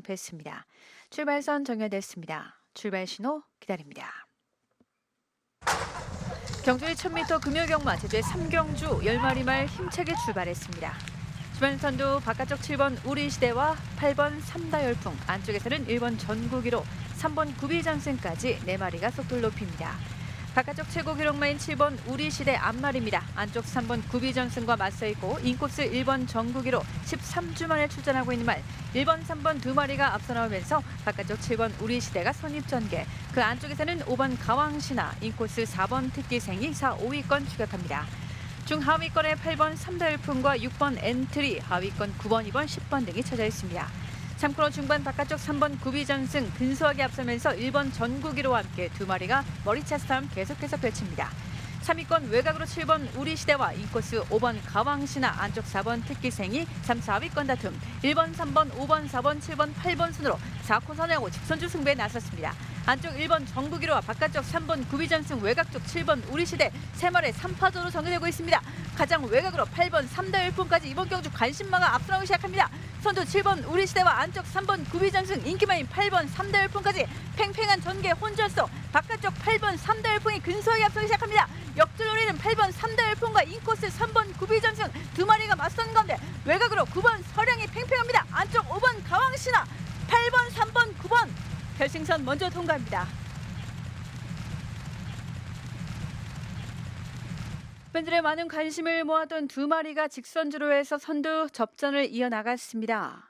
진입했습니다. 출발선 정렬됐습니다. 출발 신호 기다립니다. 경주의 1000m 금요경마 제주의 3경주 10마리 말 힘차게 출발했습니다. 주변선도 바깥쪽 7번 우리시대와 8번 삼다열풍, 안쪽에서는 1번 전국이로 3번 구비장승까지 4마리가 속도를 높입니다. 바깥쪽 최고 기록마인 7번 우리 시대 앞말입니다. 안쪽 3번 구비전승과 맞서 있고 인코스 1번 전국이로 13주 만에 출전하고 있는 말 1번, 3번 두 마리가 앞서 나오면서 바깥쪽 7번 우리 시대가 선입전개 그 안쪽에서는 5번 가왕신화 인코스 4번 특기생이 4, 5위권 추격합니다. 중하위권에 8번 삼다열풍과 6번 엔트리, 하위권 9번, 2번, 10번 등이 쳐져 있습니다. 참고로 중반 바깥쪽 3번 구비 전승 근소하게 앞서면서 1번 전국이로와 함께 두 마리가 머리차 싸움 계속해서 펼칩니다. 3위권 외곽으로 7번 우리시대와 인코스 5번 가왕신화 안쪽 4번 특기생이 3, 4위권 다툼 1번, 3번, 5번, 4번, 7번, 8번 순으로 4코선하고 직선주 승부에 나섰습니다. 안쪽 1번 정국이로와 바깥쪽 3번 구비전승 외곽 쪽 7번 우리시대 세 마리 3파전으로 정해되고 있습니다. 가장 외곽으로 8번 3대1분까지 이번 경주 관심마가 앞서나오기 시작합니다. 선두 7번 우리시대와 안쪽 3번 구비전승 인기마인 8번 3대1분까지 팽팽한 전개 혼절서 바깥쪽 8번 3대1분이 근소하게 앞서기 시작합니다. 역줄 노리는 8번 3대1분과 인코스 3번 구비전승 두 마리가 맞선 가운데 외곽으로 9번 서량이 팽팽합니다. 안쪽 5번 가왕신화 8번 3번 9번 결승선 먼저 통과합니다. 팬들의 많은 관심을 모았던 두 마리가 직선주로 해서 선두 접전을 이어나갔습니다.